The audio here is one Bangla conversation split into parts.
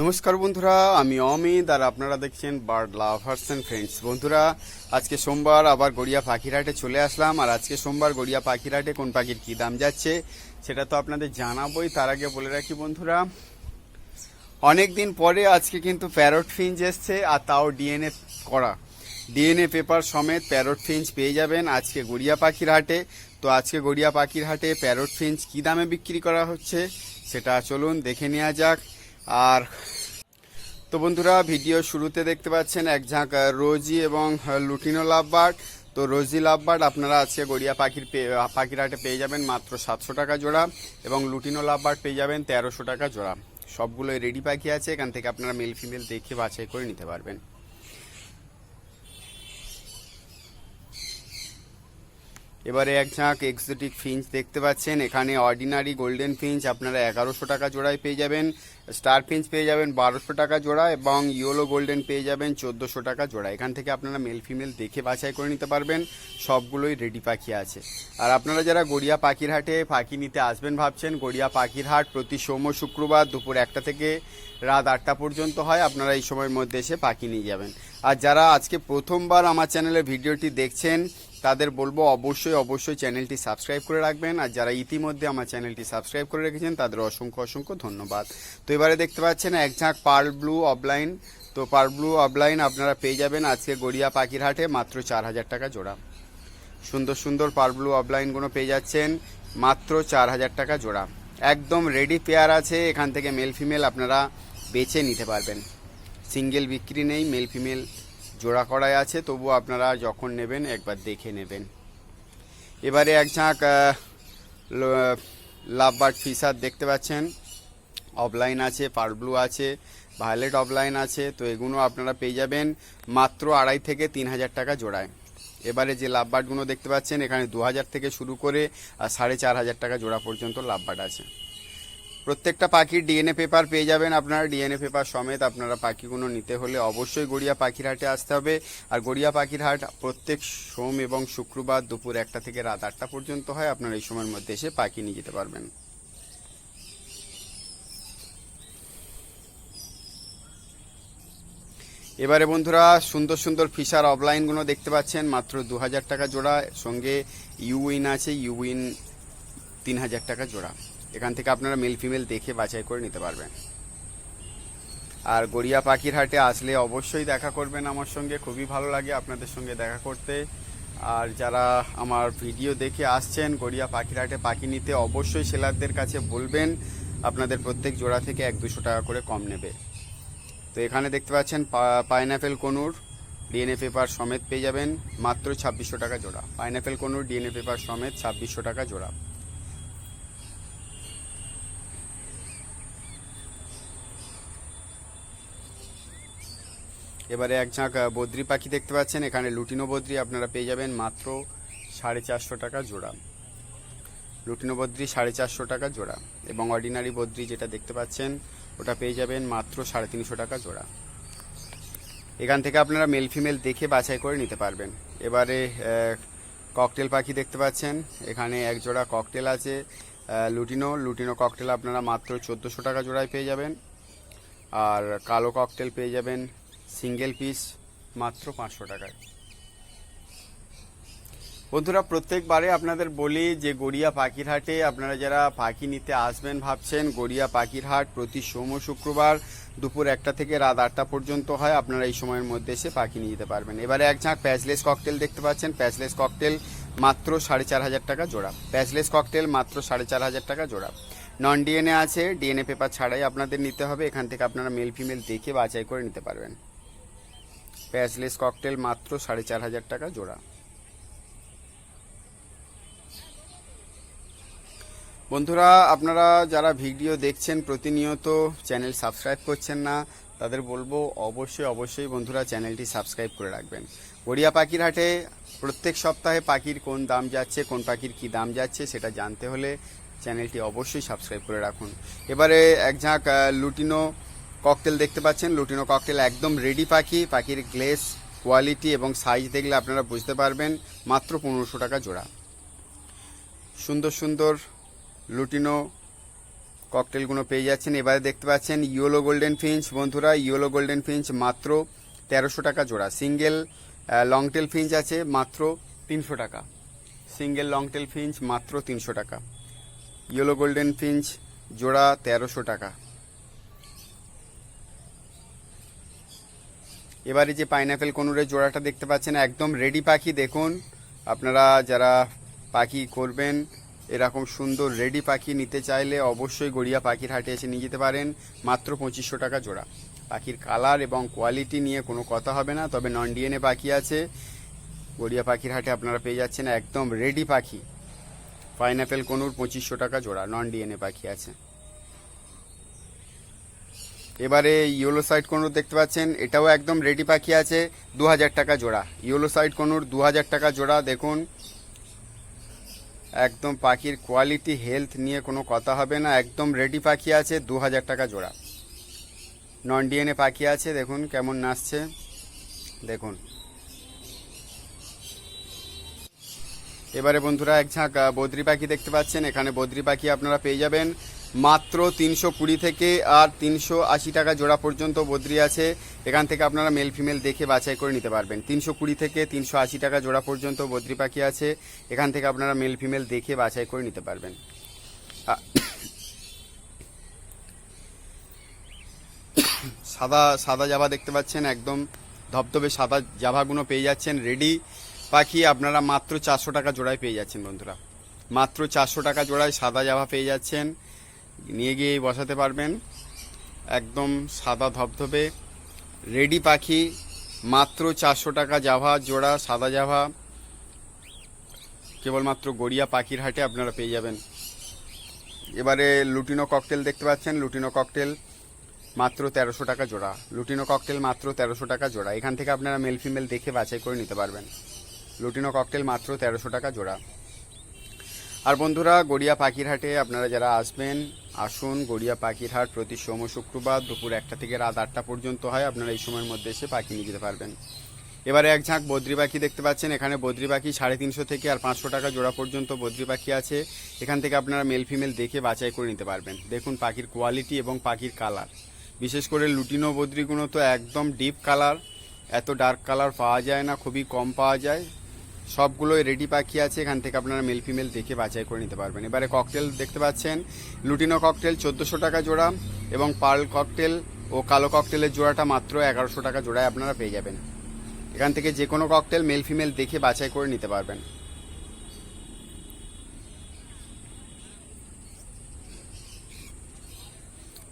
নমস্কার বন্ধুরা, আমি অমিত আর আপনারা দেখছেন বার্ড লাভার্স অ্যান্ড ফ্রেন্ডস বন্ধুরা, আজকে সোমবার আবার গড়িয়া পাখিরহাটে চলে আসলাম আর আজকে সোমবার গড়িয়া পাখিরহাটে কোন পাখির কী দাম যাচ্ছে সেটা তো আপনাদের জানাবোই, তার আগে বলে রাখি বন্ধুরা অনেক দিন পরে আজকে কিন্তু প্যারট ফিঞ্চ এসছে আর তাও ডিএনএ করা। ডিএনএ পেপার সমেত প্যারট ফিঞ্চ পেয়ে যাবেন আজকে গড়িয়া পাখির হাটে তো আজকে গড়িয়া পাখির হাটে প্যারট ফিঞ্চ কী দামে বিক্রি করা হচ্ছে সেটা চলুন দেখে নেওয়া যাক। আর তো বন্ধুরা, ভিডিও শুরুতে দেখতে পাচ্ছেন এক ঝাঁক রোজি এবং লুটিনো লাভবার্ড। তো রোজি লাভবার্ড আপনারা আজকে গড়িয়া পাখির পে- পাখির হাটে পেয়ে যাবেন মাত্র সাতশো টাকা জোড়া এবং লুটিনো লাভবার্ড পেয়ে যাবেন তেরোশো টাকা জোড়া। সবগুলোই রেডি পাখি আছে, এখান থেকে আপনারা মেল ফিমেল দেখে বাছাই করে নিতে পারবেন। এবারে এক ঝাঁক এক্সোটিক ফিঞ্চ দেখতে পাচ্ছেন। এখানে অর্ডিনারি গোল্ডেন ফিঞ্চ আপনারা এগারোশো টাকা জোড়ায় পেয়ে যাবেন। স্টার ফিঞ্চ পেয়ে যাবেন বারোশো টাকা জোড়া এবং ইয়েলো গোল্ডেন পেয়ে যাবেন চোদ্দোশো টাকা জোড়া। এখান থেকে আপনারা মেল ফিমেল দেখে বাছাই করে নিতে পারবেন। সবগুলোই রেডি পাখি আছে। আর আপনারা যারা গড়িয়া পাখির হাটে পাখি নিতে আসবেন ভাবছেন, গড়িয়া পাখির হাট প্রতি সোম শুক্রবার দুপুর একটা থেকে রাত আটটা পর্যন্ত হয়, আপনারা এই সময়ের মধ্যে এসে পাখি নিয়ে যাবেন। আর যারা আজকে প্রথমবার আমার চ্যানেলে ভিডিওটি দেখছেন তাদের বলব অবশ্যই অবশ্যই চ্যানেলটি সাবস্ক্রাইব করে রাখবেন। আর যারা ইতিমধ্যে আমার চ্যানেলটি সাবস্ক্রাইব করে রেখেছেন, তাদের অসংখ্য অসংখ্য ধন্যবাদ। তো এবারে দেখতে পাচ্ছেন এক ঝাঁক পার্ল ব্লু অফলাইন। তো পার্ল ব্লু অফলাইন আপনারা পেয়ে যাবেন আজকে গড়িয়া পাখির হাটে মাত্র চার হাজার টাকা জোড়া। সুন্দর সুন্দর পার ব্লু অফলাইনগুলো পেয়ে যাচ্ছেন মাত্র চার হাজার টাকা জোড়া। একদম রেডি পেয়ার আছে, এখান থেকে মেল ফিমেল আপনারা বেছে নিতে পারবেন। সিঙ্গেল বিক্রি নেই মেল ফিমেল জোড়া করাই আছে তবু আপনারা যখন নেবেন একবার দেখে নেবেন। এবারে এক ঝাঁক লাভবার্ড ফিসার দেখতে পাচ্ছেন। অফলাইন আছে, পার ব্লু আছে, ভায়োলেট অফলাইন আছে, তো এগুলো আপনারা পেয়ে যাবেন মাত্র আড়াই থেকে তিন হাজার টাকা জোড়ায়। এবারে যে লাভবার্ডগুলো দেখতে পাচ্ছেন, এখানে দু হাজার থেকে শুরু করে সাড়ে চার হাজার টাকা জোড়া পর্যন্ত লাভবার্ড আছে। প্রত্যেকটা পাখির ডিএনএ পেপার পেয়ে যাবেন আপনারা। ডিএনএ পেপার সমেত আপনারা পাখিগুলো নিতে হলে অবশ্যই গড়িয়া পাখির হাটে আসতে হবে। আর গড়িয়া পাখির হাট প্রত্যেক সোম এবং শুক্রবার দুপুর একটা থেকে রাত আটটা পর্যন্ত হয়। আপনারা এই সময়ের মধ্যে এসে পাখি নিয়ে যেতে পারবেন। এবারে বন্ধুরা সুন্দর সুন্দর ফিশার অফলাইনগুলো দেখতে পাচ্ছেন। মাত্র দু হাজার টাকা জোড়া। সঙ্গে ইউইন আছে। ইউইন তিন হাজার টাকা জোড়া। এখান থেকে আপনারা মেল ফিমেল দেখে বাছাই করে নিতে পারবেন। আর গড়িয়া পাখির হাটে আসলে অবশ্যই দেখা করবেন আমার সঙ্গে, খুবই ভালো লাগে আপনাদের সঙ্গে দেখা করতে। আর যারা আমার ভিডিও দেখে আসছেন গড়িয়া পাখির হাটে পাখি নিতে, অবশ্যই সেলারদের কাছে বলবেন, আপনাদের প্রত্যেক জোড়া থেকে এক দুশো টাকা করে কম নেবে। তো এখানে দেখতে পাচ্ছেন পাইনাপেল কনুর, ডিএনএ পেপার সমেত পেয়ে যাবেন, মাত্র ছাব্বিশশো টাকা জোড়া। পাইনাপেল কনুর, ডিএনএ পেপার সমেত ছাব্বিশশো টাকা জোড়া। এবারে এক ঝাঁক বদ্রি পাখি দেখতে পাচ্ছেন। এখানে লুটিনো বদ্রি আপনারা পেয়ে যাবেন মাত্র সাড়ে চারশো টাকা জোড়া। লুটিনো বদ্রি সাড়ে চারশো টাকা জোড়া এবং অর্ডিনারি বদ্রি যেটা দেখতে পাচ্ছেন, ওটা পেয়ে যাবেন মাত্র সাড়ে তিনশো টাকা জোড়া। এখান থেকে আপনারা মেল ফিমেল দেখে বাছাই করে নিতে পারবেন। এবারে ককটেল পাখি দেখতে পাচ্ছেন। এখানে এক জোড়া ককটেল আছে লুটিনো। লুটিনো ককটেল আপনারা মাত্র চোদ্দোশো টাকা জোড়ায় পেয়ে যাবেন। আর কালো ককটেল পেয়ে যাবেন সিঙ্গেল পিস মাত্র পাঁচশো টাকায়। বন্ধুরা, প্রত্যেকবারে আপনাদের বলি যে গড়িয়া পাখির হাটে আপনারা যারা পাখি নিতে আসবেন ভাবছেন, গড়িয়া পাখির হাট প্রতি সোম শুক্রবার দুপুর একটা থেকে রাত আটটা পর্যন্ত হয়, আপনারা এই সময়ের মধ্যে এসে পাখি নিয়ে যেতে পারবেন। এবারে এক ঝাঁক প্যাচলেস ককটেল দেখতে পাচ্ছেন। প্যাচলেস ককটেল মাত্র সাড়ে চার হাজার টাকা জোড়া। প্যাচলেস ককটেল মাত্র সাড়ে চার হাজার টাকা জোড়া। নন ডিএনএ আছে, ডিএনএ পেপার ছাড়াই আপনাদের নিতে হবে। এখান থেকে আপনারা মেল ফিমেল দেখে বাছাই করে নিতে পারবেন। প্যাচলেস ককটেল মাত্র সাড়ে চার হাজার টাকা জোড়া। বন্ধুরা, আপনারা যারা ভিডিও দেখছেন প্রতিনিয়ত চ্যানেল সাবস্ক্রাইব করছেন না, তাদের বলব অবশ্যই অবশ্যই বন্ধুরা চ্যানেলটি সাবস্ক্রাইব করে রাখবেন। গড়িয়া পাখির হাটে প্রত্যেক সপ্তাহে পাখির কোন দাম যাচ্ছে, কোন পাখির কি দাম যাচ্ছে সেটা জানতে হলে চ্যানেলটি অবশ্যই সাবস্ক্রাইব করে রাখুন। এবারে এক ঝাঁক লুটিনো ককটেল দেখতে পাচ্ছেন। লুটিনো ককটেল একদম রেডি পাখি। পাখির গ্লেস কোয়ালিটি এবং সাইজ দেখলে আপনারা বুঝতে পারবেন। মাত্র পনেরোশো টাকা জোড়া। সুন্দর সুন্দর লুটিনো ককটেলগুলো পেয়ে যাচ্ছেন। এবারে দেখতে পাচ্ছেন ইয়েলো গোল্ডেন ফিঞ্চ বন্ধুরা ইয়েলো গোল্ডেন ফিঞ্চ মাত্র তেরোশো টাকা জোড়া। সিঙ্গেল লংটেল ফিঞ্চ আছে মাত্র তিনশো টাকা। সিঙ্গেল লংটেল ফিঞ্চ মাত্র তিনশো টাকা। ইয়েলো গোল্ডেন ফিঞ্চ জোড়া তেরোশো টাকা। এবারে যে পাইনাপেল কনুরের জোড়াটা দেখতে পাচ্ছেন, একদম রেডি পাখি দেখুন। আপনারা যারা পাখি করবেন, এরকম সুন্দর রেডি পাখি নিতে চাইলে অবশ্যই গড়িয়া পাখির হাটে এসে নিয়ে যেতে পারেন। মাত্র পঁচিশশো টাকা জোড়া। পাখির কালার এবং কোয়ালিটি নিয়ে কোনো কথা হবে না, তবে নন ডিএনএ পাখি আছে। গড়িয়া পাখির হাটে আপনারা পেয়ে যাচ্ছেন একদম রেডি পাখি। পাইনাপেল কনুর পঁচিশশো টাকা জোড়া নন ডিএনএ পাখি আছে। এবারে ইয়েলো সাইড কনুর দেখতে পাচ্ছেন, এটাও একদম রেডি পাখি আছে দু হাজার টাকা জোড়া। ইয়েলো সাইড কনুর দু টাকা জোড়া, দেখুন। একদম পাখির কোয়ালিটি হেলথ নিয়ে কোনো কথা হবে না, একদম রেডি পাখি আছে দু হাজার টাকা জোড়া। নন ডিএনএ পাখি আছে, দেখুন কেমন নাচছে। দেখুন। এবারে বন্ধুরা, এক ঝাঁক বদ্রি পাখি দেখতে পাচ্ছেন, এখানে বদ্রি পাখি আপনারা পেয়ে যাবেন। মাত্র তিনশো কুড়ি থেকে আর তিনশো আশি টাকা জোড়া পর্যন্ত বদ্রি আছে। এখান থেকে আপনারা মেল ফিমেল দেখে বাছাই করে নিতে পারবেন। তিনশো কুড়ি থেকে তিনশো আশি টাকা জোড়া পর্যন্ত বদ্রি পাখি আছে। এখান থেকে আপনারা মেল ফিমেল দেখে বাছাই করে নিতে পারবেন। সাদা সাদা জাভা দেখতে পাচ্ছেন, একদম ধবধবে সাদা জাভাগুলো পেয়ে যাচ্ছেন। রেডি পাখি আপনারা মাত্র চারশো টাকা জোড়ায় পেয়ে যাচ্ছেন বন্ধুরা। মাত্র চারশো টাকা জোড়ায় সাদা জাভা পেয়ে যাচ্ছেন। নিয়ে গিয়ে বসাতে পারবেন। একদম সাদা ধবধবে। রেডি পাখি, মাত্র চারশো টাকা জাভা, জোড়া সাদা জাভা। কেবলমাত্র গড়িয়া পাখির হাটে আপনারা পেয়ে যাবেন। এবারে লুটিনো ককটেল দেখতে পাচ্ছেন, লুটিনো ককটেল মাত্র তেরোশো টাকা জোড়া। লুটিনো ককটেল মাত্র তেরোশো টাকা জোড়া। এখান থেকে আপনারা মেল ফিমেল দেখে বাছাই করে নিতে পারবেন। লুটিনো ককটেল মাত্র তেরোশো টাকা জোড়া। আর বন্ধুরা, গড়িয়া পাখিরহাটে আপনারা যারা আসবেন, আসুন। গড়িয়া পাখিরহাট প্রতি সোম শুক্রবার দুপুর একটা থেকে রাত আটটা পর্যন্ত হয়। আপনারা এই সময়ের মধ্যে এসে পাখি নিয়ে যেতে পারবেন। এবারে এক ঝাঁক বদ্রি পাখি দেখতে পাচ্ছেন। এখানে বদ্রি পাখি সাড়ে তিনশো থেকে আর পাঁচশো টাকা জোড়া পর্যন্ত বদ্রি পাখি আছে। এখান থেকে আপনারা মেল ফিমেল দেখে বাছাই করে নিতে পারবেন। দেখুন পাখির কোয়ালিটি এবং পাখির কালার। বিশেষ করে লুটিনো বদ্রিগুলো তো একদম ডিপ কালার। এত ডার্ক কালার পাওয়া যায় না, খুবই কম পাওয়া যায়। সবগুলোই রেডি পাখি আছে, এখান থেকে আপনারা মেল ফিমেল দেখে বাছাই করে নিতে পারবেন। এবারে ককটেল দেখতে পাচ্ছেন লুটিনো ককটেল চোদ্দোশো টাকা জোড়া এবং পার্ল ককটেল ও কালো ককটেলের জোড়াটা মাত্র এগারোশো টাকা জোড়ায় আপনারা পেয়ে যাবেন। এখান থেকে যে কোনো ককটেল মেল ফিমেল দেখে বাছাই করে নিতে পারবেন।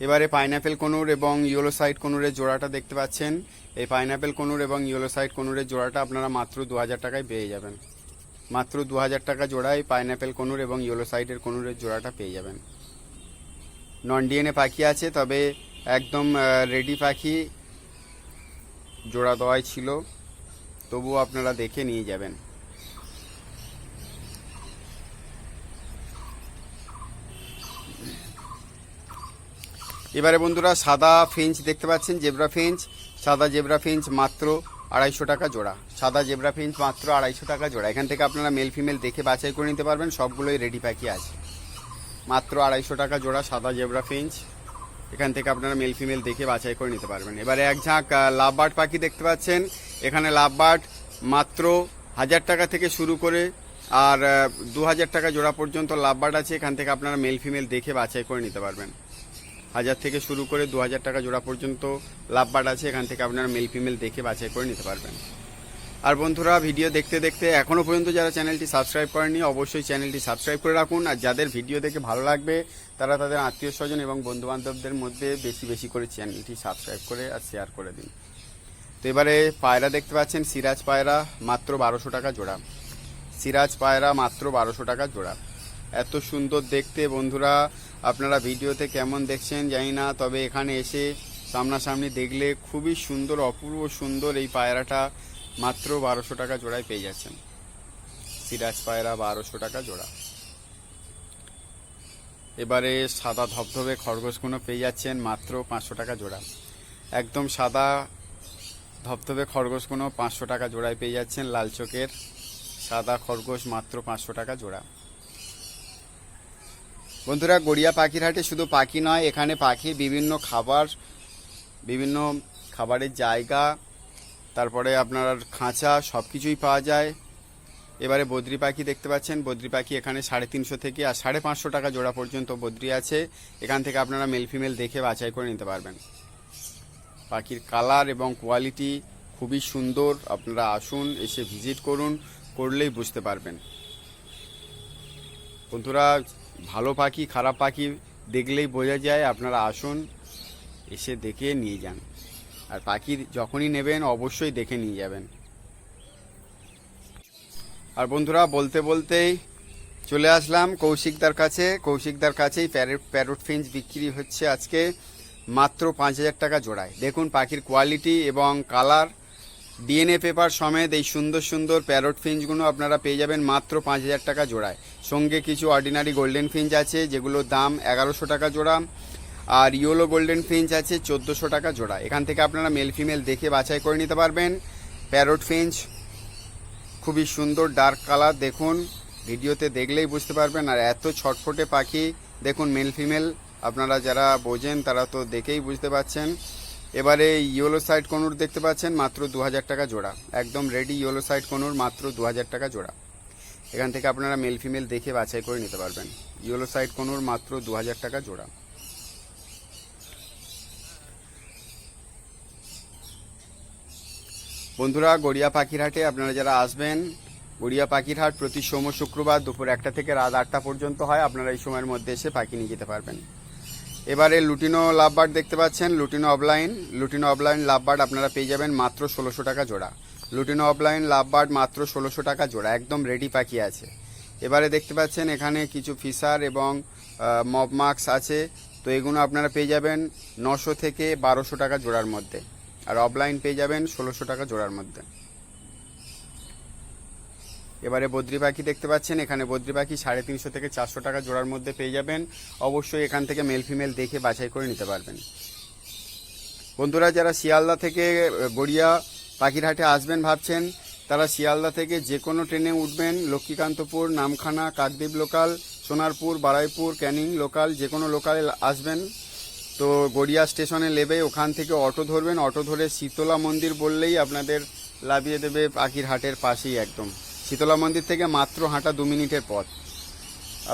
এবারে পাইনাপেল কনুর এবং ইয়েলো সাইড কনুরের জোড়াটা দেখতে পাচ্ছেন। এই পাইনাপেল কনুর এবং ইয়েলো সাইড কনুরের জোড়াটা আপনারা মাত্র দু হাজার টাকায় পেয়ে যাবেন। মাত্র দু হাজার টাকা জোড়ায় পাইনাপেল কনুর এবং ইয়েলো সাইডের কনুরের জোড়াটা পেয়ে যাবেন। নন ডিএনএ পাখি আছে, তবে একদম রেডি পাখি জোড়া দেওয়াই ছিল। তবুও আপনারা দেখে নিয়ে যাবেন। এবারে বন্ধুরা সাদা ফিঞ্চ দেখতে পাচ্ছেন, জেব্রা ফিঞ্চ। সাদা জেব্রা ফিঞ্চ মাত্র আড়াইশো টাকা জোড়া। সাদা জেব্রা ফিঞ্চ মাত্র আড়াইশো টাকা জোড়া। এখান থেকে আপনারা মেল ফিমেল দেখে বাছাই করে নিতে পারবেন। সবগুলোই রেডি পাখি আছে। মাত্র আড়াইশো টাকা জোড়া সাদা জেব্রা ফিঞ্চ। এখান থেকে আপনারা মেল ফিমেল দেখে বাছাই করে নিতে পারবেন। এবারে এক ঝাঁক লাভবার্ড পাখি দেখতে পাচ্ছেন। এখানে লাভবার্ড মাত্র হাজার টাকা থেকে শুরু করে, আর দু হাজার টাকা জোড়া পর্যন্ত লাভবার্ড আছে। এখান থেকে আপনারা মেল ফিমেল দেখে বাছাই করে নিতে পারবেন। হাজার থেকে শুরু করে দু হাজার টাকা জোড়া পর্যন্ত লাভবার্ড আছে, এখান থেকে আপনারা মেল ফিমেল দেখে বাছাই করে নিতে পারবেন। আর বন্ধুরা ভিডিও দেখতে দেখতে এখনও পর্যন্ত যারা চ্যানেলটি সাবস্ক্রাইব করেনি অবশ্যই চ্যানেলটি সাবস্ক্রাইব করে রাখুন। আর যাদের ভিডিও দেখে ভালো লাগবে, তারা তাদের আত্মীয় স্বজন এবং বন্ধু বান্ধবদের মধ্যে বেশি বেশি করে চ্যানেলটি সাবস্ক্রাইব করে আর শেয়ার করে দিন। তো এবারে পায়রা দেখতে পাচ্ছেন, সিরাজ পায়রা, মাত্র বারোশো টাকা জোড়া। সিরাজ পায়রা, মাত্র বারোশো টাকা জোড়া। এত সুন্দর দেখতে বন্ধুরা আপনারা ভিডিওতে কেমন দেখছেন জানি না, তবে এখানে এসে সামনাসামনি দেখলে খুবই সুন্দর, অপূর্ব সুন্দর এই পায়রাটা মাত্র বারোশো টাকা জোড়ায় পেয়ে যাচ্ছেন। সিরাজ পায়রা বারোশো টাকা জোড়া। এবারে সাদা ধবধবে খরগোশগুলো পেয়ে যাচ্ছেন মাত্র পাঁচশো টাকা জোড়া। একদম সাদা ধবধবে খরগোশগুলো পাঁচশো টাকা জোড়ায় পেয়ে যাচ্ছেন লাল চোখের। সাদা খরগোশ মাত্র পাঁচশো টাকা জোড়া। বন্ধুরা, গড়িয়া পাখির হাটে শুধু পাখি নয়, এখানে পাখি বিভিন্ন খাবার, বিভিন্ন খাবারের জায়গা, তারপরে আপনার খাঁচা সব কিছুই পাওয়া যায়। এবারে বদ্রি পাখি দেখতে পাচ্ছেন। বদ্রি পাখি এখানে সাড়ে তিনশো থেকে আর সাড়ে পাঁচশো টাকা জোড়া পর্যন্ত বদ্রি আছে। এখান থেকে আপনারা মেল ফিমেল দেখে বাছাই করে নিতে পারবেন। পাখির কালার এবং কোয়ালিটি খুবই সুন্দর। আপনারা আসুন, এসে ভিজিট করুন, করলেই বুঝতে পারবেন। বন্ধুরা ভালো পাখি, খারাপ পাখি দেখলেই বোঝা যায়, আপনারা আসুন, এসে দেখে নিয়ে যান। আর পাখি যখনই নেবেন, অবশ্যই দেখে নিয়ে যাবেন। আর বন্ধুরা, বলতে বলতেই চলে আসলাম কৌশিকদার কাছে। কৌশিকদার কাছেই প্যারট প্যারট ফিঞ্চ বিক্রি হচ্ছে আজকে মাত্র পাঁচ হাজার টাকা জোড়ায়। দেখুন, পাখির কোয়ালিটি এবং কালার ডিএনএ পেপার সমেত এই সুন্দর সুন্দর প্যারট ফিঞ্চগুলো আপনারা পেয়ে যাবেন মাত্র পাঁচ হাজার টাকা জোড়ায়। সঙ্গে কিছু অর্ডিনারি গোল্ডেন ফিঞ্চ আছে, যেগুলোর দাম এগারোশো টাকা জোড়া আর ইয়োলো গোল্ডেন ফিঞ্চ আছে চোদ্দোশো টাকা জোড়া। এখান থেকে আপনারা মেল ফিমেল দেখে বাছাই করে নিতে পারবেন। প্যারট ফিঞ্চ খুবই সুন্দর ডার্ক কালার দেখুন। ভিডিওতে দেখলেই বুঝতে পারবেন। আর এত ছটফটে পাখি, দেখুন মেল ফিমেল আপনারা যারা বোঝেন তারা তো দেখেই বুঝতে পাচ্ছেন। এবারে ইয়েলো সাইড কনুর দেখতে পাচ্ছেন, মাত্র দু হাজার টাকা জোড়া। একদম রেডি ইয়েলো সাইড কনুর, মাত্র দু হাজার টাকা জোড়া। এখান থেকে আপনারা মেল ফিমেল দেখে বাছাই করে নিতে পারবেন। ইয়েলো সাইড কনুর মাত্র দু হাজার টাকা জোড়া। বন্ধুরা, গড়িয়া পাখির হাটে আপনারা যারা আসবেন, গড়িয়া পাখির হাট প্রতি সোম শুক্রবার দুপুর একটা থেকে রাত আটটা পর্যন্ত হয়, আপনারা এই সময়ের মধ্যে এসে পাখি নিয়ে যেতে পারবেন। এবারে লুটিনো লাভবার্ড দেখতে পাচ্ছেন, lutino opaline. Lutino opaline lovebird আপনারা পেয়ে যাবেন মাত্র ষোলোশো টাকা জোড়া। লুটিনো অফলাইন লাভবার্ড মাত্র ষোলোশো টাকা জোড়া, একদম রেডি পাখি আছে। এবারে দেখতে পাচ্ছেন এখানে কিছু ফিসার এবং মব মার্কস আছে। তো এগুলো আপনারা পেয়ে যাবেন নশো থেকে বারোশো টাকা জোড়ার মধ্যে। আর অফলাইন পেয়ে যাবেন ষোলোশো টাকা জোড়ার মধ্যে। এবারে বদ্রি পাখি দেখতে পাচ্ছেন, এখানে বদ্রি পাখি সাড়ে তিনশো থেকে চারশো টাকা জোড়ার মধ্যে পেয়ে যাবেন। অবশ্যই এখান থেকে মেল ফিমেল দেখে বাছাই করে নিতে পারবেন। বন্ধুরা, যারা শিয়ালদা থেকে গড়িয়া পাখির হাটে আসবেন ভাবছেন। তারা শিয়ালদা থেকে যে কোনো ট্রেনে উঠবেন। লক্ষ্মীকান্তপুর, নামখানা, কাকদ্বীপ লোকাল, সোনারপুর, বারাইপুর, ক্যানিং লোকাল, যে কোনো লোকালে আসবেন। তো গড়িয়া স্টেশনে নেবে, ওখান থেকে অটো ধরবেন। অটো ধরে শীতলা মন্দির বললেই আপনাদের লাভিয়ে দেবে পাখির হাটের পাশেই একদম। শীতলা মন্দির থেকে মাত্র হাঁটা দু মিনিটের পথ।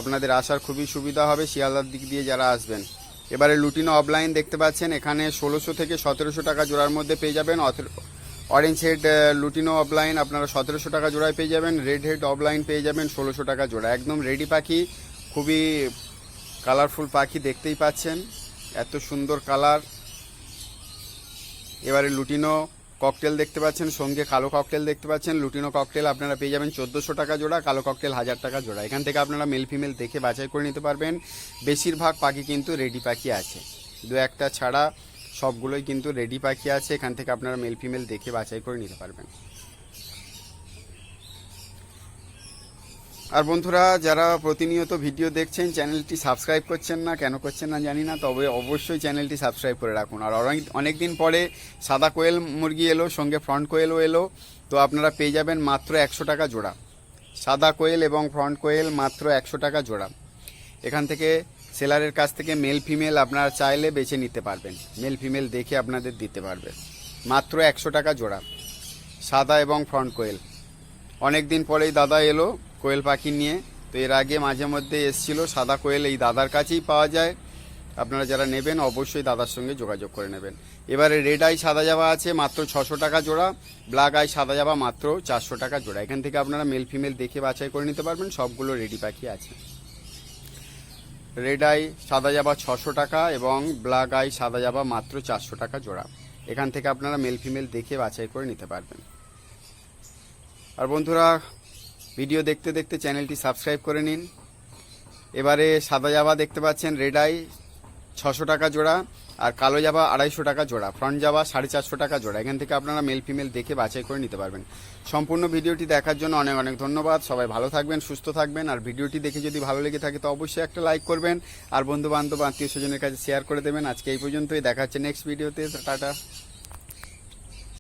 আপনাদের আসার খুবই সুবিধা হবে শিয়ালদার দিক দিয়ে যারা আসবেন। এবারে লুটিনো অফলাইন দেখতে পাচ্ছেন। এখানে ষোলোশো থেকে সতেরোশো টাকা জোড়ার মধ্যে পেয়ে যাবেন। অরেঞ্জ হেড লুটিনো অফলাইন আপনারা সতেরোশো টাকা জোড়ায় পেয়ে যাবেন। রেড হেড অফলাইন পেয়ে যাবেন, ষোলোশো টাকা জোড়া। একদম রেডি পাখি, খুবই কালারফুল পাখি দেখতেই পাচ্ছেন। এত সুন্দর কালার এবারে লুটিনো ককটেল দেখতে পাচ্ছেন, সঙ্গে কালো ককটেল দেখতে পাচ্ছেন। লুটিনো ককটেল আপনারা পেয়ে যাবেন চোদ্দোশো টাকা জোড়া, কালো ককটেল হাজার টাকা জোড়া। এখান থেকে আপনারা মেল ফিমেল দেখে বাছাই করে নিতে পারবেন। বেশিরভাগ পাখি কিন্তু রেডি পাখি আছে। দু একটা ছাড়া সবগুলোই কিন্তু রেডি পাখি আছে, এখান থেকে আপনারা মেল ফিমেল দেখে বাছাই করে নিতে পারবেন। আর বন্ধুরা, যারা প্রতিনিয়ত ভিডিও দেখছেন, চ্যানেলটি সাবস্ক্রাইব করছেন না, কেন করছেন না জানি না, তবে অবশ্যই চ্যানেলটি সাবস্ক্রাইব করে রাখুন। আর অনেক দিন পরে সাদা কোয়েল মুরগি এলো, সঙ্গে ফ্রন্ট কোয়েলও এলো, তো আপনারা পেয়ে যাবেন মাত্র একশো টাকা জোড়া। সাদা কোয়েল এবং ফ্রন্ট কোয়েল মাত্র একশো টাকা জোড়া। এখান থেকে সেলারের কাছ থেকে মেল ফিমেল আপনারা চাইলে বেছে নিতে পারবেন। মেল ফিমেল দেখে আপনাদের দিতে পারবে। মাত্র একশো টাকা জোড়া। সাদা এবং ফ্রন্ট কোয়েল। অনেক দিন পরেই দাদা এলো কোয়েল পাখি নিয়ে। তো এর আগে মাঝে মধ্যে এসছিল সাদা কোয়েল এই দাদার কাছেই পাওয়া যায়। আপনারা যারা নেবেন অবশ্যই দাদার সঙ্গে যোগাযোগ করে নেবেন। এবারে রেড আই সাদা যাওয়া আছে, মাত্র ছশো টাকা জোড়া। ব্ল্যাক আই সাদা যাওয়া মাত্র চারশো টাকা জোড়া। এখান থেকে আপনারা মেল ফিমেল দেখে বাছাই করে নিতে পারবেন। সবগুলো রেডি পাখি আছে। রেড আই সাদা জাবা ছশো টাকা এবং ব্ল্যাক আই সাদা জাবা মাত্র চারশো টাকা জোড়া। এখান থেকে আপনারা মেল ফিমেল দেখে বাছাই করে নিতে পারবেন। আর বন্ধুরা ভিডিও দেখতে দেখতে চ্যানেলটি সাবস্ক্রাইব করে নিন। এবারে সাদা জাবা দেখতে পাচ্ছেন রেড আই ছশো টাকা জোড়া আর কালো জাবা আড়াইশো টাকা জোড়া, ফ্রন্ট জাবা সাড়ে চারশো টাকা জোড়া। এখান থেকে আপনারা মেল ফিমেল দেখে বাছাই করে নিতে পারবেন। সম্পূর্ণ ভিডিওটি দেখার জন্য অনেক অনেক ধন্যবাদ। সবাই ভালো থাকবেন, সুস্থ থাকবেন। আর ভিডিওটি দেখে যদি ভালো লেগে থাকে তো অবশ্যই একটা লাইক করবেন। আর বন্ধু বান্ধব আত্মীয় স্বজনের কাছে শেয়ার করে দেবেন। আজকে এই পর্যন্তই। দেখা হচ্ছে নেক্সট ভিডিওতে টাটা।